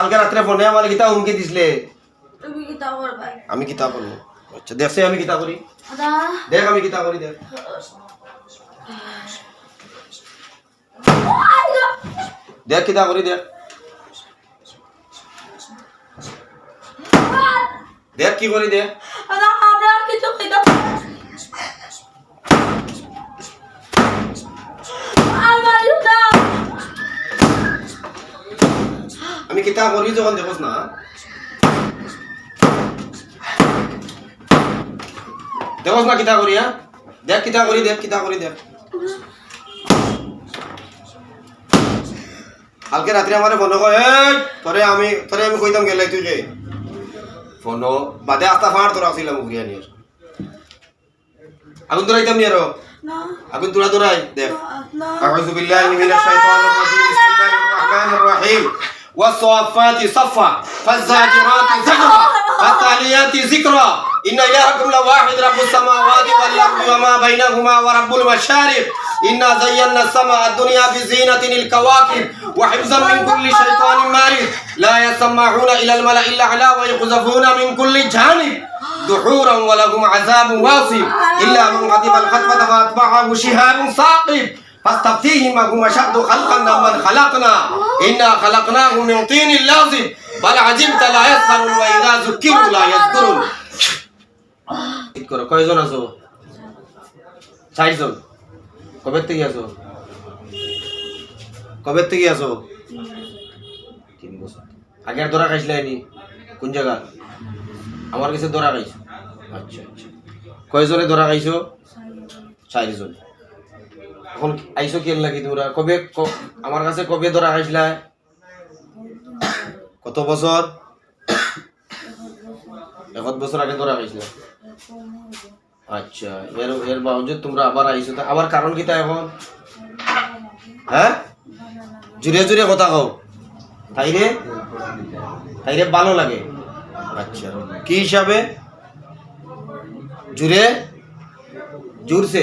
কালকে রাত্রে ফোনে আমার গীতা হুমকি দিছিলে। তুমি আমি করব আচ্ছা দেখছে আমি কিতা করি দেখ আমি কিতা করি দেখ। দেখ করি দেখ। দেখ কি করি দেখ। আমরা কিছু খাইতে আমার না আমি কিতা করি যখন দেখোস না? দেখোস না কিতা হ্যাঁ? করি দেখ কিতা করি দেখ কিতা করি দেখ। কালকে রাত্রে আমার বন্ধ কয় তরে আমি তরে আমি কইতাম গেলে তুই যে ফোন বাদে আস্তা ফাঁড় তোরা আসিলাম ঘুরিয়া নিয়ে। আগুন তোরাইতাম নি আরও? আগুন তোরা তোরাই দেখ। আউযু রাজিম বিসমিল্লাহির রহমানির রহিম। والصافات صفا فالزاجرات زجرا فالتاليات ذكرا. إن إلهكم لواحد رب السماوات والأرض وما بينهما ورب المشارق. إنا زينا السماء الدنيا بزينة الكواكب وحفظا من كل شيطان مارد. لا يسمعون إلى الملأ الأعلى ويقذفون من كل جانب. دحورا ولهم عذاب واصب. إلا من غضب الخطبة فأتبعه شهاب ثاقب. فاستفتيهم هم أشد خلقا ممن خلقنا إنا خلقناهم من طين لازب بل عجبت لا يسخرون وإذا ذكروا لا يذكرون ঠিক করো কয়জন আছো চারজন কবে থেকে আছো কবে থেকে আছো তিন বছর আগের দরা খাইছিলে নি কোন জায়গা আমার কাছে দরা খাইছো আচ্ছা আচ্ছা কয়জনে দরা খাইছো চারজন এখন আইসো কেন লাগি তোমরা? কবে ক- আমার কাছে কবে ধরা খাইছিলা? কত বছর? একত বছর আগে ধরা খাইছিলা? আচ্ছা এর এর বাবজুদ তোমরা আবার আইসো তা আবার কারণ কিতা এখন? হ্যাঁ? জুড়ে জুড়ে কথা কও। তাইরে তাইরে ভালো লাগে। আচ্ছা কি হিসাবে? জুড়ে জুরছে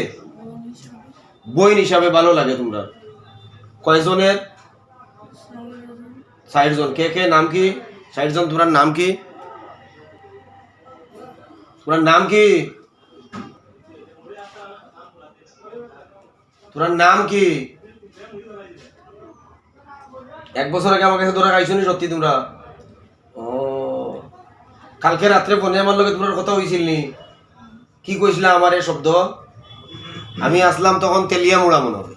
বইন হিসাবে ভালো লাগে তোমরা। কয়জনের? ষাট জন কে কে? নাম কি? ষাট জন তোমার নাম কি? তোমার নাম কি? তোমার নাম কি? এক বছর আগে আমার কাছে ধরে খাইছো নি সত্যি তোমরা? ও। কালকে রাত্রে ফোনে আমার লগে তোমার কথা হয়েছিল নি। কি কইছিলা আমার এই শব্দ? আমি আসলাম তখন তেলিয়া মুড়া মনে হয়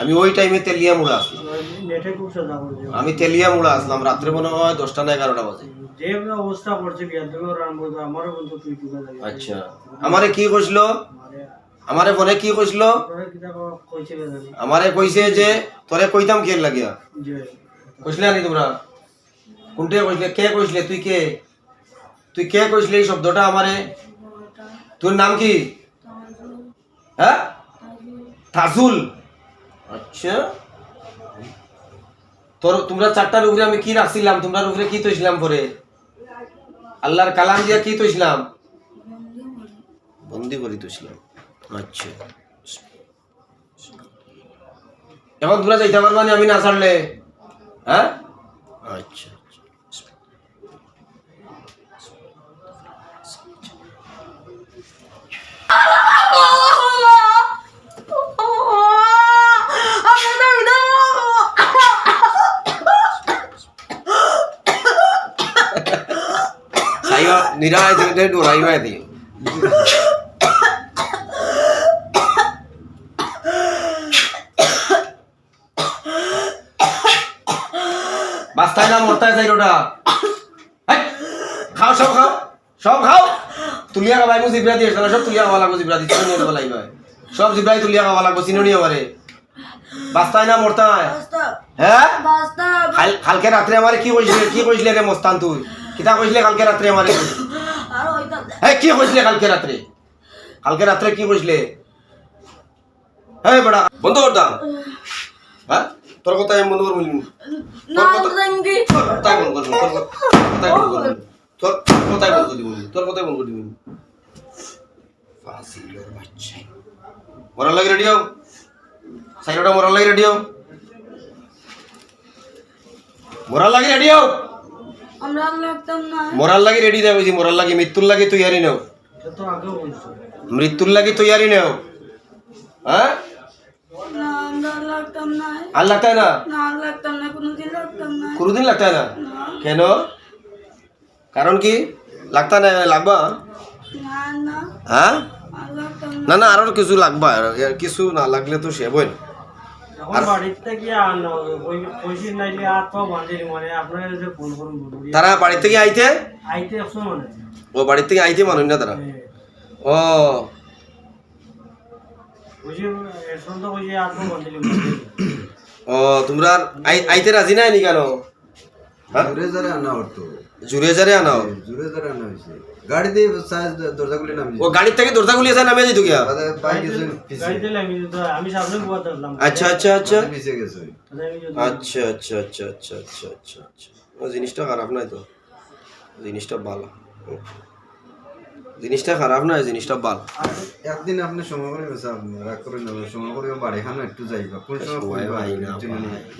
আমি ওই টাইমে তেলিয়া মুড়া আসলাম। আমি তেলিয়া মুড়া আসলাম রাত্রে মনে হয় দশটা না এগারোটা বাজে। আচ্ছা। আমারে কি কইছিল? আমারে ফোনে কি কইছিল? আমারে কইছে যে তোরে কইতাম কে লাগিয়া। কইছিলে নি তোমরা? কোনটে কইছিলে? কে কইছিলে? তুই কে? তুই কে কইছিলে এই শব্দটা আমারে? তোর নাম কি? হ্যাঁ? তাজুল। আচ্ছা। তোর, তোমরা চারটার উপরে আমি কি রাখছিলাম? তোমরা উপরে কি তৈছিলাম পরে? আল্লাহর কালাম দিয়া কি তৈছিলাম? বন্দি করি তৈছিলাম। আচ্ছা। এখন তোমরা যাইতে পারবা আমি না ছাড়লে। হ্যাঁ? আচ্ছা সাইবা ডোরাইবা দিও বাস্তায় না মরতায় যাই ওটা খাও সব খাও সব খাও তুলিয়া খাবাই মু জিব্রা দিয়ে সব তুলিয়া খাওয়া লাগবো জিব্রা দিয়ে চিনি নেব লাগবে সব জিব্রাই তুলিয়া খাওয়া লাগবো চিনি আমারে বাস্তায় না মরতায় হ্যাঁ কালকে রাত্রে আমারে কি কইছিলে কি কইছিলে রে মস্তান তুই কিতা কইছিলে কালকে রাত্রে আমারে হ্যাঁ কি কইছিলে কালকে রাত্রে কালকে রাত্রে কি কইছিলে হ্যাঁ বেড়া বন্ধ করতাম হ্যাঁ তোর কথা আমি বন্ধ করব না বন্ধ করব তোর কথাই বন্ধ করব তোর কথাই বন্ধ দিব তোর কথাই বন্ধ দিব ফাসিলের বাচ্চা। মরার লাগে রেডি হও। সাইডটা মরার লাগে রেডি হও। মরার লাগি রেডি হও। আমরা লাগতাম না। মরার লাগি রেডি দেয় বুঝি মরার লাগি মৃত্যুর লাগি তৈয়ারি নেও। মৃত্যুর লাগি তৈয়ারি নেও। হ্যাঁ? আর লাগতাম না কোনোদিন লাগতাম না। কেন? কারণ কি? লাগতা না লাগবা? না না। হ্যাঁ? না। না না আরও কিছু লাগবা। আর কিছু না লাগলে তো সে বই থেকে না তারা বাড়ি থেকে আইতে? মানে ও বাড়ি থেকে আইতে মানুষ না তারা? ও। বাঁধিলি ও তোমরা আইতে রাজি নাই নি কেন? হ্যাঁ? জুড়ে যারে আনা হতো। জুড়ে জারে আনাও জুড়ে যারে আনা হয়েছে। গাড়ি দিয়ে ও গাড়ির থেকে দরজাগুলি গিয়া ধরলাম আচ্ছা আচ্ছা আচ্ছা। পিছে গেছে। আচ্ছা আচ্ছা আচ্ছা আচ্ছা আচ্ছা আচ্ছা আচ্ছা। ও জিনিসটা খারাপ নয় তো? জিনিসটা ভালো। জিনিসটা খারাপ নয় জিনিসটা ভালো। একদিন আপনি সময় করে গেছে আপনি রাগ সময় করে বাড়ি খানো একটু যাইবা। কোন সময় ভাই না বুঝছেন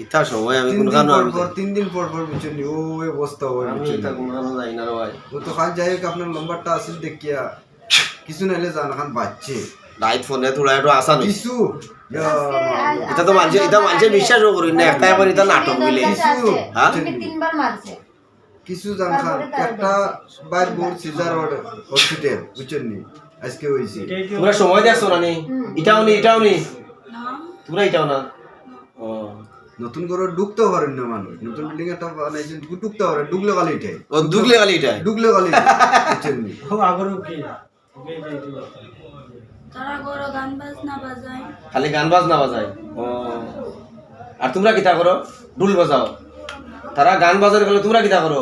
ইতা সময় আমি তিন কোন দিন কারণে পর আমি পর তিন দিন পর পর বুঝছেন ও ওই অবস্থা ওই আমি ইতা নি? কোন কারণে যাই না ভাই। ও তো খান যাই হোক আপনার নম্বরটা আসিল দেখিয়া। কিছু নাইলে জান খান বাচ্চে রাইট ফোনে তোরা একটু আসা নই কিছু? এটা তো মানুষে এটা মানুষে বিশ্বাসও করি না একটা এবার এটা নাটক মিলে। হ্যাঁ তিনবার মারছে। কিছু জান খান একটা বাইর বোর্ড সিজার হসপিটাল বুঝছেন নি? আজকে হয়েছে এটাই তোমরা সময় দেখছ না নি এটাও নি এটাও নি। না তোমরা এটাও না? নতুন করে ঢুকতে পারেন না মানুষ। নতুন বিল্ডিং একটা বানাইছেন ঢুকতে পারে ঢুকলে গালি এটাই। ও দুগলে গালি এটা ঢুকলে গালি বুঝছেন নি? ও আগরও কি? এটাই তো। তারা করো গান বাজনা বাজায়। খালি গান বাজনা বাজায়? ও। আর তোমরা কিতা করো? ঢুল বাজাও। তারা গান বাজার গেলে তোমরা কিতা করো?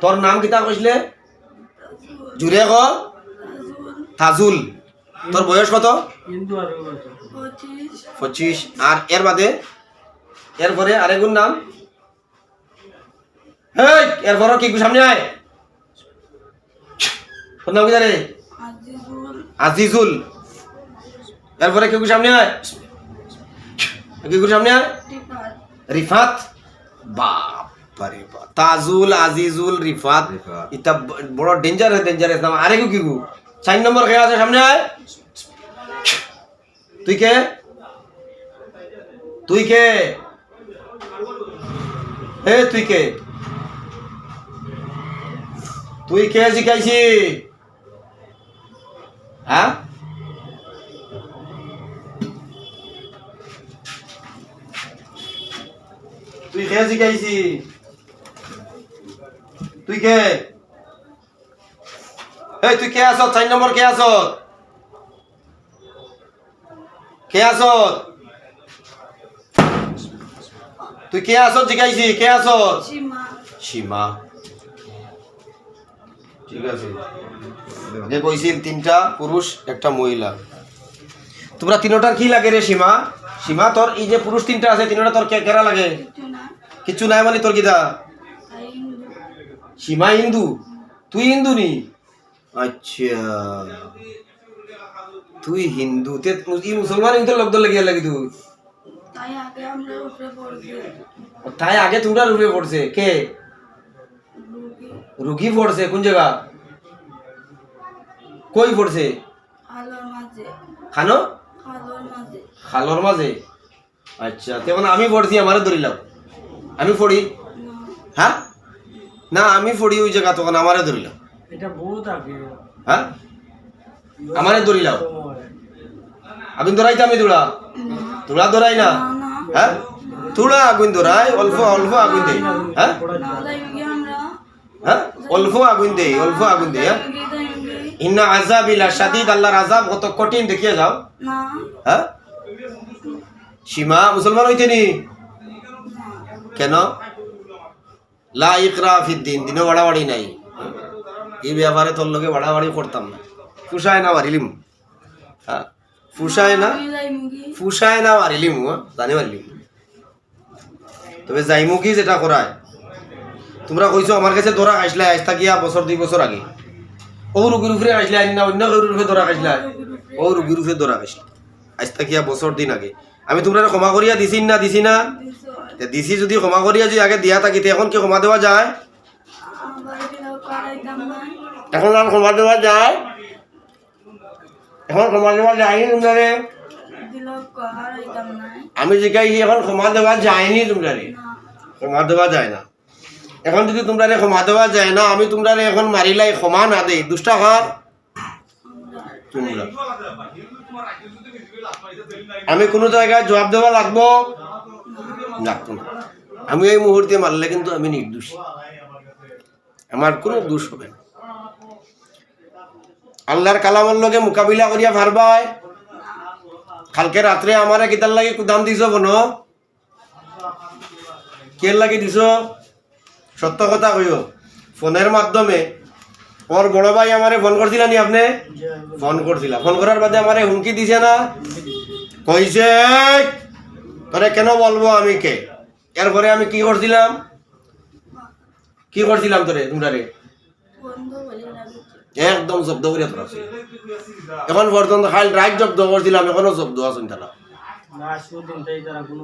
তোর নাম কিতা কইছিলে জুড়ে ক? তাজুল। তোর বয়স কত। পঁচিশ। আর এর বাদে এরপরে আরেকগুন নাম? হেই কি সামনে আয়? নাম কিতা রে আজিজুল। এরপরে কেউ সামনে আয়? কেউ সামনে আয়? রিফাত বাবারে বাপ। তাজুল আজিজুল রিফাত। ব- বড় ডেঞ্জারাস ডেঞ্জারাস নাম আরে কি গু চার নম্বর কে আছে সামনে আয়। তুই কে? তুই কে? হে তুই কে? তুই কে শিখাইছি? হ্যাঁ? তুই কে শিখাইছি তুই কে? এই তুই কে আছ চার নম্বর কে আছ কে আছ তুই কে আছ জিগাইছি? কে আছ সীমা। সীমা। ঠিক আছে। যে কইছিল তিনটা পুরুষ একটা মহিলা। তোমরা তিনটার কি লাগে রে সীমা? সীমা তোর এই যে পুরুষ তিনটা আছে তিনটা তোর কেরা লাগে? কিছু নাই মানে তোর কিতা সীমা হিন্দু? তুই হিন্দু নি? আচ্ছা। তুই হিন্দু তে ই মুসলমান হিন্দু লোক দল লাগিয়া লাগি তুই তাই আগে তাই তোমরা রুগে পড়ছে। কে? রুগী। পড়ছে কোন জায়গা? কই পড়ছে? খানো? খালর মাঝে? আচ্ছা তেমন আমি পড়ছি আমারে ধরিলাম আমি পড়ি? হ্যাঁ? না আমি পড়ি ওই জায়গা তখন আমারে ধরিলাম এটা বহুত আগে। হ্যাঁ? আমারে ধরিলাম। আগুন ধরাইতে আমি দৌড়া তোরা ধরাই না? হ্যাঁ? তোরা আগুন ধরাই অল্প অল্প আগুন দেই। হ্যাঁ? হ্যাঁ? অল্প আগুন দেই অল্প আগুন দেই হ্যাঁ? ইন্না আজাবিলা শাদিদ আল্লাহর আজাব কত কঠিন দেখিয়ে যাও। হ্যাঁ? সীমা মুসলমান হইতে নি? কেন? লা ইকরা ফিদ্দিন দিনও বাড়াবাড়ি নাই। এই ব্যাপারে তোর লোকে বাড়াবাড়ি করতাম না। ফুসায় না মারিলিম হ্যাঁ ফুসায় না কি ফুসায় না হ্যাঁ জানি মারিলিম তবে যাইমুখী যেটা করায়? তোমরা কইছো আমার কাছে ধরা আসলে আজটা গিয়া বছর, দুই বছর আগে। ও রুগীর উপরে আসলে না, অন্য কারোর উপরে ধরা আসলে ও রুগীর উপরে ধরা আসলে আজটা গিয়া বছর দিন আগে। আমি তোমরা ক্ষমা করিয়া দিছি না দিছি না? দিছি যদি ক্ষমা করিয়া যদি আগে দিয়া থাকি এখন কি ক্ষমা দেওয়া যায়? এখন আর ক্ষমা দেওয়া যায়? এখন ক্ষমা দেওয়া যায়নি না আমি জিজ্ঞাসি এখন ক্ষমা দেওয়া যায়নি তোমরারে না ক্ষমা দেওয়া যায় না। এখন যদি তোমরারে ক্ষমা দেওয়া যায় না, আমি তোমরারে এখন মারিলাই ক্ষমা না দেই। দুষ্টা কার তোমরা আমি কোনো জায়গায় জবাব দেওয়া লাগবো? লাগতো না। আমি এই মুহূর্তে মারলে কিন্তু আমি নির্দোষ। আমার কোনো দোষ হবে না। আল্লাহর কালামের লগে মোকাবিলা করিয়া ভারবাই কালকে রাত্রে আমারে কিতার লাগে দাম দিছ বন? কে লাগে দিছ? সত্য কথা কইও। ফোনের মাধ্যমে ওর বড় ভাই আমারে ফোন করছিলা নি আপনি ফোন করছিলা ফোন করার বাদে আমারে হুমকি দিছে না কইছে "এই, তোরে কেন বলব আমি কে এরপরে আমি কি করছিলাম কি করছিলাম তোরে তোমরা রে বন্ধ বলে লাগে একদম জব্দ করে তোরা আছে। এখন পর্যন্ত খাল রাত জব্দ করছিলাম এখনও জব্দ আছেন তারা। না শুধুন তারা কোনো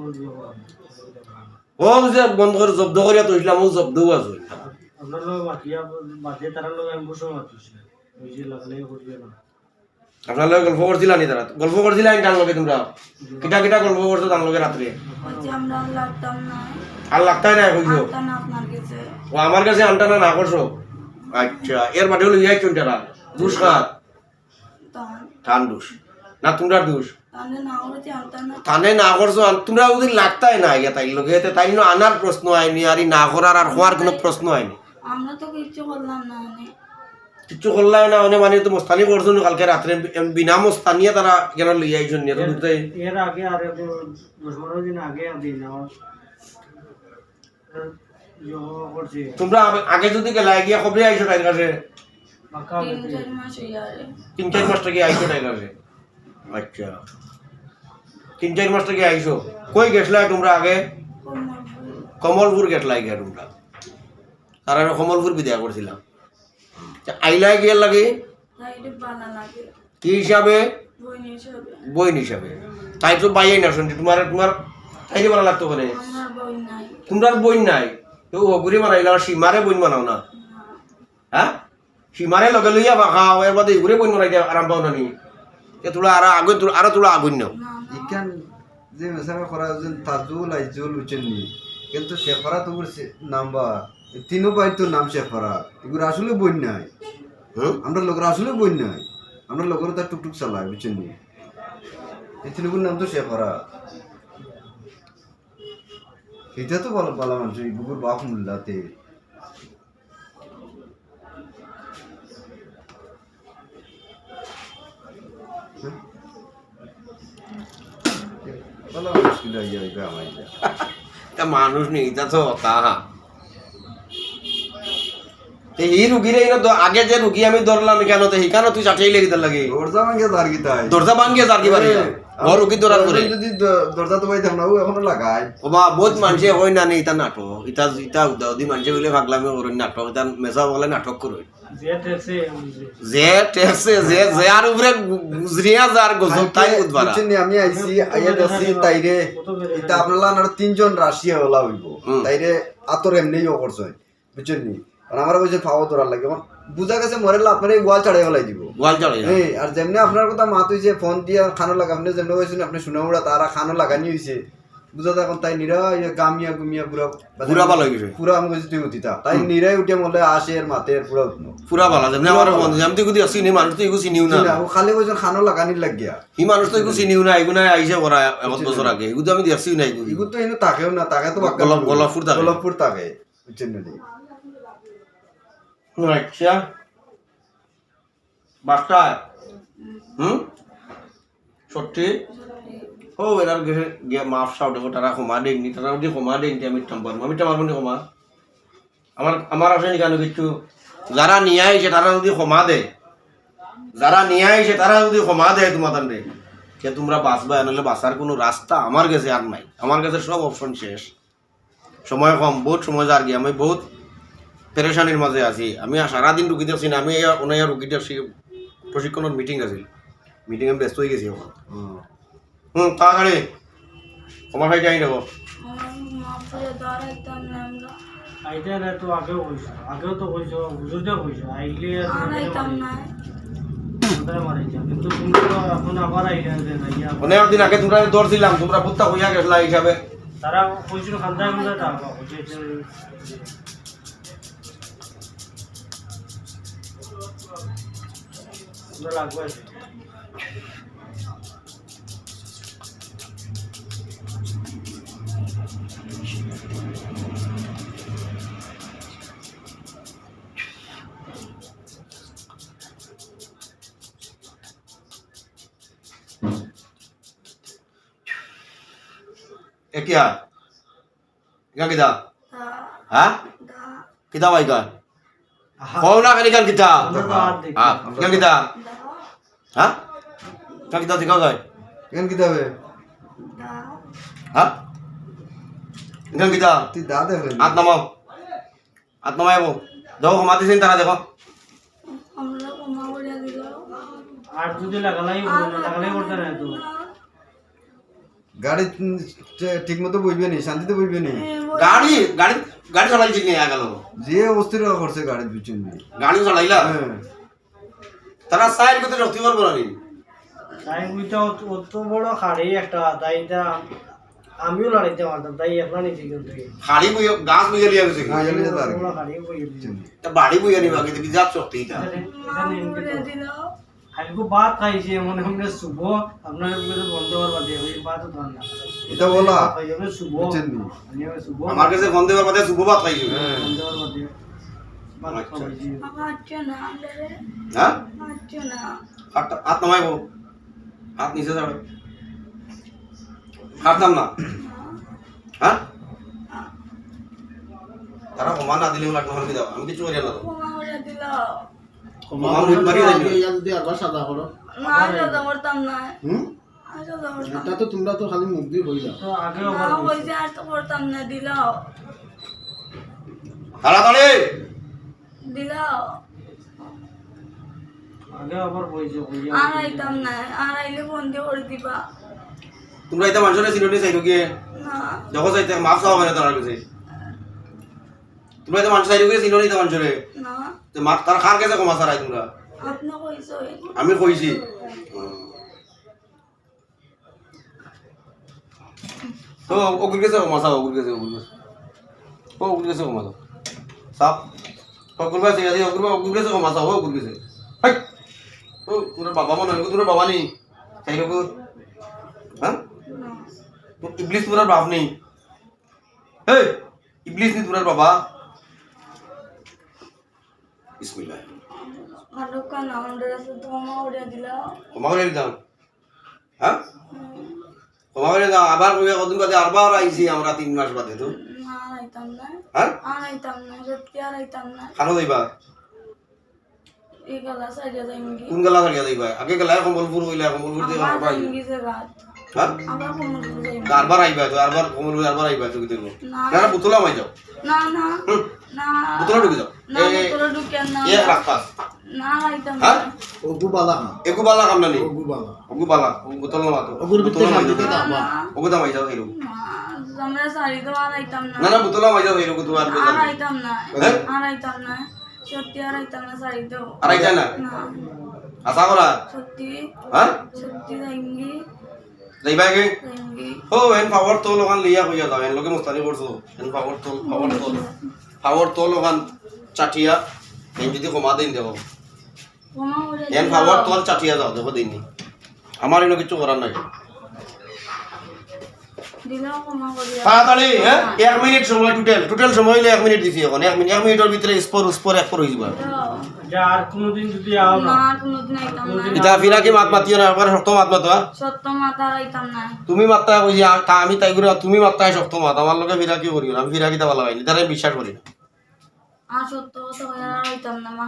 ও যে বন্ধ করে জব্দ করিয়া তুলছিলাম ও জব্দও আছে আপনার লোক মাতিয়া বাদে তারা লোক আমি বসে মাতিছি ওই যে লাগলে করবে না। আপনার গল্প করছিলা নি তারা? গল্প করছিলা নি তার লগে তোমরা? কিটা কিটা গল্প করছ তার রাত্রে? আর লাগতাই না কইছো আনতাম না আপনার কাছে। ও আমার কাছে আনটা না না করছ? আচ্ছা এর বাদে হলো দুষ টান দুষ। না তোমরা দুষ? না তানে করছ আন- তোমরা ওদিন লাগতাই না ইয়া তাই তাই আনার প্রশ্ন আইনি আর না করার আর হওয়ার কোনো প্রশ্ন আইনি। আমরা তো কিচ্ছু করলাম না মানে। কিচ্ছু করলাম না মানে মানে তো মোস্তানি কালকে রাত্রে। বিনা মোস্তানিয়ে তারা কেন নিয়ে তো এর আগে আর দিন আগে দিন তোমরা আগে- যদি গেলা গিয়া কবে আইছো তাই কাছে তিন চার মাস থেকে আইছো তাই কাছে আচ্ছা। তিন চার মাস থেকে আইছো। কই গেছলা তোমরা আগে? কমলপুর। গেছলা গিয়া তোমরা। তারা কমলপুর বিদায় করছিলাম। আইলাই গিয়ে লাগে লাগে। কি হিসাবে? বইন হিসাবে। তাই তো বাইয়াই না শুনছি তোমার তোমার তাইলে ভালো লাগতো করে। আমার বই নাই। তোমরা বইন নাই। তো অগুরি বানাইলা সীমারে বইন বানাও না। হ্যাঁ? সীমারে লগে লইয়া খাও এর বাদে এগুলো বইন বানাইতে আরাম পাও না নি। এ তোলা আরও আগে আরও তোলা আগুন নাও। ইকান যে মেসারা করা যে তাজুল আইজুল উচেননি কিন্তু শেফারা তো নাম্বা তিনও পাই তো নাম শেফারা এগুলো আসলে বই নাই। আমরা লোকরা আসলে বই নাই। আমরা লোকের তার টুকটুক চালাই বুঝছেননি এই তিনগুলোর নাম তো শেফারা এটা তো বলো বলা মানুষ এই গুগুর বাপ মূল্যাতে বলা মানুষ আমার। ইয়া তা নেই তা তো এই রুগীরে ইনো দ- আগে যে রুগী আমি ধরলাম কেন তো হিকানো তুই চাটিয়ে লেগে দিল লাগে? দরজা ভাঙে তার কি তাই? দরজা ভাঙ্গিয়ে যার কি পারি ও রুগী ধরার করে যদি দরজা তো পাইতাম না ও এখনও লাগাই ওবা বহুত মানুষে হয় না নি ইতা নাটক। ইতা ইতা উদাউদি মানুষে বলে ভাগলামি করেন নাটক। ইতা মেসা বলে নাটক করে যে টেসে আমি যে যে আর উপরে গুজরিয়া যার গজব তাই উদ্বারা আমি আইছি আইয়া দেখছি তাইরে এটা আপনারা তিনজন রাশিয়া ওলা হইব। তাইরে আতর এমনি ইয়ে করছে। বুঝছেন নি? আমার কইছে ফাওয়া তোরার লাগে। আমার বুঝা গেছে মরে আপনার ওয়াল চাড়াই ওলাই দিব। গোয়াল যায়। এই আর যেমনি আপনার কথা মাত হইছে ফোন দিয়া খানো লাগা আপনি যেমনি কইছেন আপনি শুনে উড়া তারা খানো লাগানি হইছে। বুঝা এখন তাই নিরা গামিয়া গুমিয়া পুরা পুরা ভালো গেছে। পুরা আমি কইছি তুই উঠিতা তাই নিরাই উঠে মলে আসে এর মাতে এর পুরা উঠনো। পুরা ভালো যেমনি আমার বন্ধু আমি তো এগুলো চিনি মানুষ তো এগুলো চিনিও না। ও খালি কইছেন খানো লাগানির লাগিয়া। ই মানুষ তো এগুলো চিনিও না এগুলো আইসে করা এক বছর আগে। এগুলো তো আমি দেখছিও না এগুলো ইগু তো এনে তাকেও না তাকে তো গোলাপপুর থাকে। গোলাপপুর থাকে বুঝছেন না নি? আচ্ছা বাসায় হুম সত্যি ও এরার গিয়া মাফ সাউ দেখো তারা ক্ষমা দেয়নি তারা যদি ক্ষমা দেয়নি আমি টাম পারব আমি টাম পারব না ক্ষমা আমার আমার আসেনি কেন কিছু যারা নিয়ে আইছে তারা যদি ক্ষমা দেয় যারা নিয়ে আইছে তারা যদি ক্ষমা দেয় তোমাদের সে তোমরা বাঁচবা নাহলে বাঁচার কোনো রাস্তা আমার কাছে আর নাই আমার কাছে সব অপশন শেষ সময় কম বহুত সময় যার গিয়ে আমি বহুত পেরেশানির মাঝে আছি। আমি সারাদিন রুগী দেখছি না আমি ওনার রুগী দেখছি প্রশিক্ষণের মিটিং আছিল। মিটিং আমি ব্যস্ত হয়ে গেছি এখন। হুম। তাড়াতাড়ি। আমার ভাই যাই নেব আইতে না তো আগেও কইছো আগেও তো কইছো বুঝতে কইছো আইলে আইতাম না কিন্তু তুমি তো এখন আবার আইলে যে নাইয়া অনেক দিন আগে তোমরা তোমরা বুত্তা হইয়া গেছিলা হিসাবে। তারা কইছিল টাকা কইছে লাগবে এ কি হয় ইকা কিতা দা হ্যাঁ দা কিতা ভাই গান কও না খালি গান কিতা হ্যাঁ গান কিতা দা হ্যাঁ গান কিতা দিকা গায় কেন কিতাবে দা হ্যাঁ গান কিতা তুই দা দেখে হাত নামাও হাত নামাই আবো দেখো ক্ষমা দিছেন তারা দেখো আমরা ক্ষমা করে দিল আর যদি লাগালাই লাগালাই করতে না তো গাড়ি ঠিক মতো বইবে নি শান্তিতে বইবে নি? গাড়ি গাড়ি গাড়ি চালাইছি নিয়ে গেল যে অবস্থির করছে গাড়ির পিছনে গাড়ি চালাইলা? হ্যাঁ। তারা সাইড করতে শক্তি করব না নি তাই ওইটা অত- অত বড় খাড়ি একটা তাই এটা আমিও লড়াইতে পারতাম তাই এখন নিচে কিন্তু খাড়ি বই গাছ বইয়া লিয়া গেছে না তা বাড়ি বইয়া নিবা কিন্তু যাক শক্তি এটা? দিল হালকু ভাত খাইছে মনে মনে শুভ। আপনার কাছে বন্ধ করবা দিয়ে ওই ভাত তো না এটা বলা। বুঝছেন নি? আমি শুভ। আমার কাছে বন্ধ বাদে শুভ ভাত খাইছো। হ্যাঁ। বন্ধ করবা দিয়ে হাত নিচে যাবে। হারতাম না। হ্যাঁ? তারা ক্ষমা না হলে দাও আমি কিছু করি না তো। মুখ মারিয়ে দেয়নি যদি আবার সাদা করো। না সাজা করতাম না। হুম? আর সাজা করতাম এটা তো তোমরা তো খালি মুখ দিয়ে যাও আগে না আবার বলছে। আর তো করতাম না দিল তাড়াতাড়ি! দিল আগে আবার বইছে বইয়া আর আইতাম না আর আইলে ফোন দিয়ে করে দিবা। তোমরা এটা মানুষের চিনি চাইলো গিয়ে না। দেখো চাইতে মাফ চাওয়া মানে তার কাছে। তোমরা এটা মানুষ চাইলো গিয়ে চিনি নিতে মানুষের না। তার খার কাছে ক্ষমা ছাড়াই তোমরা? আমি কইছি তো ওগুর কাছে ক্ষমা চাও ওগুর কাছে ওগুর কাছে ও ওগুর কাছে ক্ষমা চাও। সাপ ওগুর কাছে আদি ওগুর ওগুর কাছে ক্ষমা চাও ওগুর কাছে হাই! ও তোর বাবা মনে হয় তোর বাবা নেই চাই লোক হ্যাঁ ইবলিস তোর বাপ নেই এই ইবলিস নি তোর বাবা। বিসমিল্লাহ। দিল। হ্যাঁ? ক্ষমা দাও আবার কইয়া কদিন বাদে আরবার আইছি আমরা তিন মাস বাদে তো। না আইতাম না। হ্যাঁ? আইতাম না সত্যি আর আইতাম না। খানো যাইবা? গলা কোন গেলা ছাড়িয়া যাইবা? আগে গেলা হইলা আরবার আইবা। তো আরবার আরবার আইবা না। না মাই যাও না না। পুতুলা ঢুকে যাও। এক আইতাম হ্যাঁ? ওগু বালা একু বালা কাম না নি ওগু বালা ওগু বালা ওগু বোতল না মাতো ওগুর ভিতরে শান্তিতে না, থাকবা না ওগু দা মাই যাও হেরু আমরা শাড়ি তো আর আইতাম না। না না বোতলা মাই যাও হেরু তো আর আর আইতাম না? আর আইতাম না। সত্যি আর আইতাম না শাড়িতেও আর আইতা না? না। করা? সত্যি। হ্যাঁ? সত্যি যাইঙ্গি যাইবা কে ও এন পাওয়ার তোল ওখান লিয়া কইয়া যাও এন লোকে মুস্তানি করছ। এন পাওয়ার তোল পাওয়ার তোল পাওয়ার তোল ওখান চাটিয়া এন যদি কমা দিন করে এন। পাওয়ার তোল চাটিয়া যাও দেখো দিননি আমার এনে কিছু করার নাই। তাড়াতাড়ি হ্যাঁ? এক মিনিট সময় টোটাল টোটাল সময় হইলে এক মিনিট দিছি এখন। এক মিনিট এক মিনিটের ভিতরে স্পর স্পর এক পর হয়ে যাবে। আর কোনোদিন যদি আও না। না আইতাম না। এটা ফিরা কি মাত মাতিও না একবার শক্ত মাত মাতো হ্যাঁ? মাতা আইতাম না। তুমি কইছি আ- আমি তাই করে তুমি মাত্তায় শক্ত মাত। আমার লোকে ফিরা কি করিও না। আমি ফিরা কিতা ভালো হয়নি তারা বিশ্বাস করি না। সত্য কথা আর না মা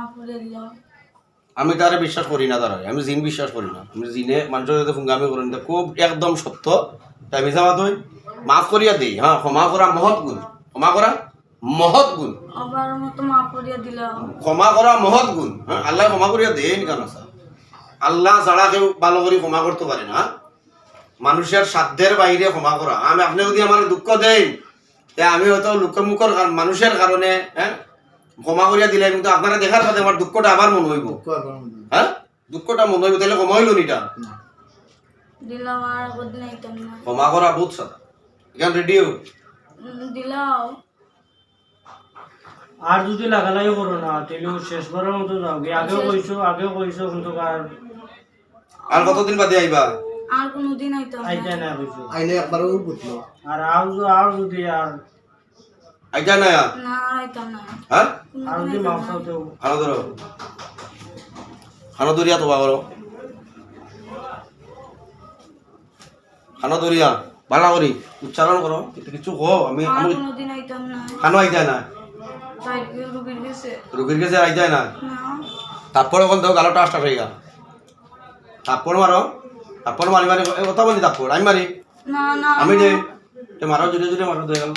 আমি তারে বিশ্বাস করি না তারা আমি জিন বিশ্বাস করি না। আমি জিনে মানুষের সাথে ফুঙ্গামি করি না খুব একদম সত্য। তাই মিশা মাত মাফ করিয়া দেই হ্যাঁ ক্ষমা করা মহৎ গুণ ক্ষমা করা মহৎ গুণ। আবার মতো মা করিয়া দিল। ক্ষমা করা মহৎ গুণ হ্যাঁ আল্লাহ ক্ষমা করিয়া দেন কেন স্যার। আল্লাহ ছাড়া কেউ ভালো করে ক্ষমা করতে পারে না। মানুষের সাধ্যের বাইরে ক্ষমা করা। আমি আপনি যদি আমার দুঃখ দেন আমি হয়তো লোকের মুখর কার- মানুষের কারণে হ্যাঁ ক্ষমা করিয়া দিলে কিন্তু আপনারা দেখার কথা আমার দুঃখটা আবার মনে হইব। হ্যাঁ? দুঃখটা মনে হইব তাহলে ক্ষমা হইল নিটা। দিলাও আর বদিন আইতাম না। ক্ষমা করা বহুত সাদা। এখান রেডিও দিলাও। আর যদি লাগালাই করো না তাহলে শেষবারের মতো যাও। গে আগেও কইছো আগেও কইছো কিন্তু আর আর কতদিন বাদে আইবা? আর কোনোদিন আইতাম আইতে না। কইছো। আহিলে একবাৰো বুটলো আর আর যদি- আর হ্যাঁ মাংস আইতাম না। তো খানো ধরো খানো ধরিয়া তো করো খানো ধরিয়া ভালো করি উচ্চারণ করো কিন্তু কিছু কো আমি আমি কোনোদিন আইতাম না। খানো আইতা না রুগীর কাছে আইতা না না। তারপর এখন দেখো গালোটা স্টার্ট হয়ে গেল। তারপর মারো তারপর মারি মারি কথা বলি তারপর আমি মারি না না আমি যে এ মারো জুড়ে জুড়ে মারো দিয়ে গেল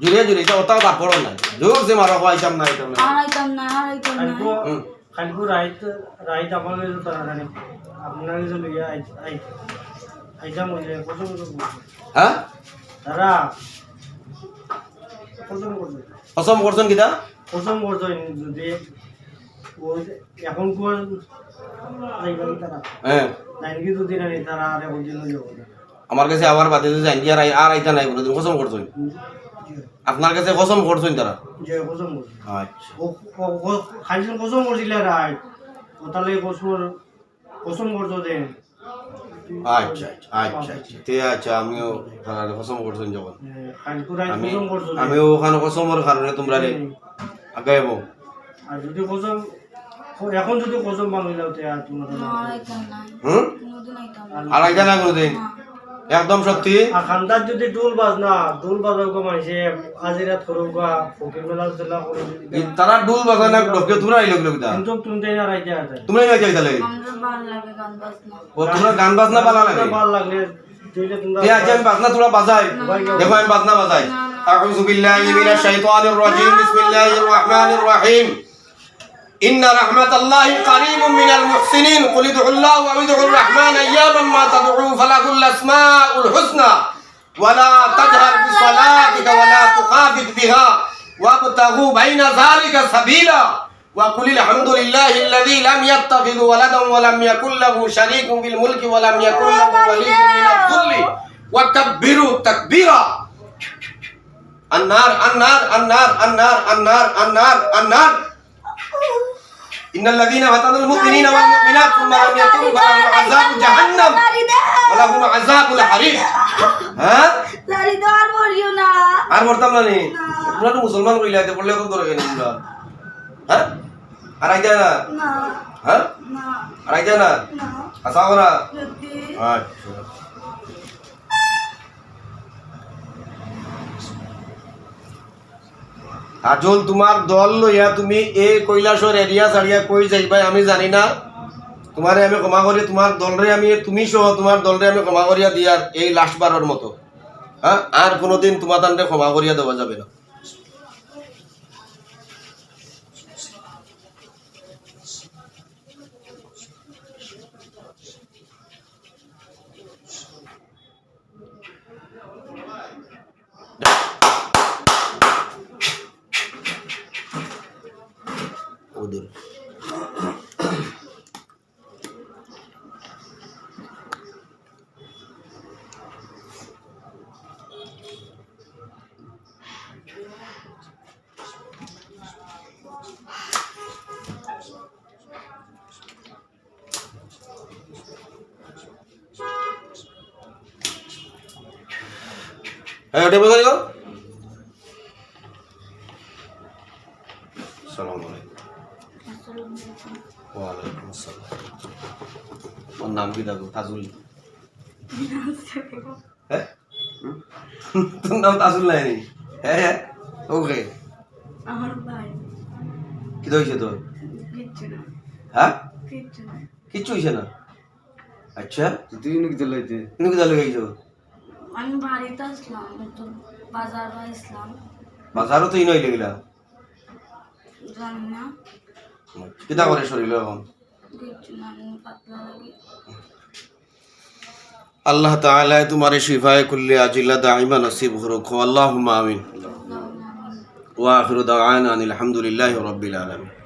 জুড়ে জুড়ে এটা ওটাও তারপরও নাই। জোর যে মারো আইতাম না আইতাম না আর আইতাম না আর আইতাম না। খালকু রাইত রাইত আমার কাছে তাড়াতাড়ি আপনার কাছে লইয়া আই আই আইতাম হইলে কত কত হ্যাঁ তারা কসম করছে কসম করছেন কিতা? কসম করছে যদি ওই এখন কোন যাইবেন তারা হ্যাঁ নাইনকি যদি না তারা আর এখন দিন যাব। আমার কাছে আবার বাদে যে জানি আর আই- আর আইতা নাই কোনোদিন কসম করছেন আপনার কাছে কসম করছেন তারা? যে কসম করছে। আচ্ছা। ও খাইছেন কসম করছিল রাই ও তাহলে কসম কসম করছ দেন। আচ্ছা আচ্ছা আচ্ছা তে আচ্ছা আমিও তারা কসম করছেন যখন। আমিও ওখানে কসমের কারণে তোমরা রে আর যদি কসম এখন যদি কসম বাংলাও তে আর তোমার হুম? কোনোদিন আর আইতা না। কোনোদিন একদম সত্যি। আর খান্দার যদি ডুল বাজ না ডুল বাজাও গো মাইছে আজিরাত করো গা ফকির মেলা জেলা করে তারা ডুল বাজায় না ডকে তোমরা আইলো গেলো কিতা কিন্তু তুমি তাই না রাইতে আছে। তোমরা লাগে। আমার ভালো গান বাজনা। ও তোমরা গান বাজনা ভালো লাগে। ভালো লাগলে দুইটা তোমরা তে আচ্ছা আমি বাজনা তোরা বাজাই। দেখো আমি বাজনা বাজাই। আউযু বিল্লাহি মিনাশ শাইতানির রাজিম। বিসমিল্লাহির রহমানির রহিম। إن رحمة الله قريب من المحسنين. قل ادعوا الله أو ادعوا الرحمن أياما ما تدعوا فله الأسماء الحسنى. ولا تجهر بصلاتك ولا تخافت بها. وابتغوا بين ذلك سبيلا. وقل الحمد لله الذي لم يتخذ ولدا ولم يكن له شريك في الملك ولم يكن له ولي من الذل. وكبروا تكبيرا. النار النار النار النار النار النار النار. ইন্নাল্লাযীনা ফাতানুল মুমিনিনা ওয়াল মুমিনাত সুম্মা লাম ইয়াতুবু ফালাহুম আযাবু জাহান্নাম ওয়া লাহুম আযাবুল হারিক হ্যাঁ লারি দাও আর বলিও না। আর বলতাম না নি? তোমরা তো মুসলমান কইলা তে বললে তো দরকার নেই হ্যাঁ? আর আইতা না? হ্যাঁ? আর আইতা না? আসাও না? আচ্ছা। আজল, তোমার দল লইয়া তুমি এই কৈলাসর এরিয়া ছাড়িয়া কই যাইবাই, আমি জানি না। তোমারে আমি ক্ষমা করি তোমার দলরে আমি, তুমি সহ তোমার দলরে আমি ক্ষমা করিয়া দিয়ার এই লাস্ট বারের মতো। হ্যাঁ আর কোনোদিন তোমার তান্ডে ক্ষমা করিয়া দেওয়া যাবে না। সালাম আলাইকুম। ওয়ালাইকুম আসসালাম। ওর নাম কি দাদু? তাজুল। হ্যাঁ? তোর নাম তাজুল নাই? হ্যাঁ হ্যাঁ। ওকে। আমার ভাই। কি হয়েছে তোর? কিচ্ছু না। হ্যাঁ? কিচ্ছু না। হয়েছে না? আচ্ছা। তুই নাকি দিলাইতে তুমি কোথায় লেগেছো আমি বাড়িতে আসলাম বাজার বা ইসলাম বাজারও তো ইনই লেগিলা। জানি না কিতা করে শরীর এখন? আল্লাহ তাআলা তোমার শিফায়ে কুল্লি আজিলা দাইমা নসিব করুক। আল্লাহুম্মা আমিন। ওয়া আখিরু দাওয়ানা আনিল হামদুলিল্লাহি রাব্বিল আলামিন।